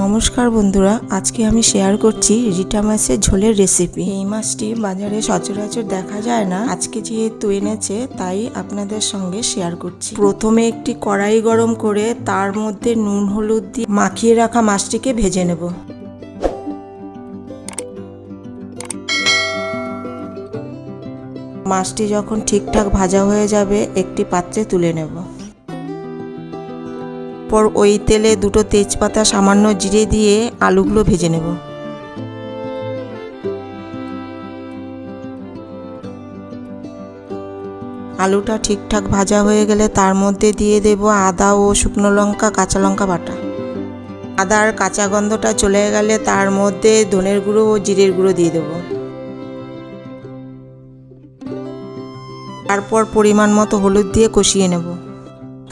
নমস্কার বন্ধুরা, আজকে আমি শেয়ার করছি রিটা মাছের ঝোলের রেসিপি এই মাছটি বাজারে সচরাচর দেখা যায় না, আজকে যেহেতু এনেছে, তাই আপনাদের সঙ্গে শেয়ার করছি। প্রথমে একটি কড়াই গরম করে, তার মধ্যে নুন, হলুদ দিয়ে মাখিয়ে রাখা মাছটিকে ভেজে নেব। মাছটি যখন ঠিকঠাক ভাজা হয়ে যাবে, একটি পাত্রে তুলে নেব। পর ওই তেলে দুটো তেজপাতা সামান্য জিরে দিয়ে আলুগুলো ভেজে নেব। আলুটা ঠিকঠাক ভাজা হয়ে গেলে তার মধ্যে দিয়ে দেব আদা ও শুকনো লঙ্কা, কাঁচা লঙ্কা বাটা। আদার কাঁচা গন্ধটা চলে গেলে তার মধ্যে ধনের গুঁড়ো ও জিরের গুঁড়ো দিয়ে দেব। তারপর পরিমাণ মতো হলুদ দিয়ে কষিয়ে নেব।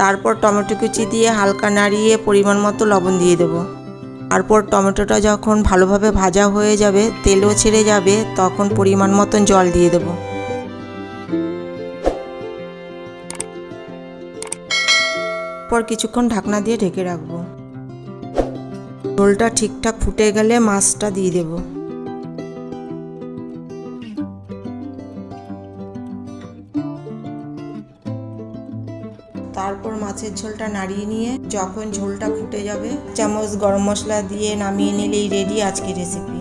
তারপর টমেটো কুচি দিয়ে হালকা নাড়িয়ে পরিমাণ মতো লবণ দিয়ে দেব। তারপর টমেটোটা যখন ভালোভাবে ভাজা হয়ে যাবে, তেলও ছেড়ে যাবে, তখন পরিমাণ মতন জল দিয়ে দেব। পর কিছুক্ষণ ঢাকনা দিয়ে ঢেকে রাখব। ঝোলটা ঠিকঠাক ফুটে গেলে মাছটা দিয়ে দেবো। তারপর মাছের ঝোলটা নাড়িয়ে নিয়ে যখন ঝোলটা ফুটে যাবে, চামচ গরম মশলা দিয়ে নামিয়ে নিলেই রেডি আজকে রেসিপি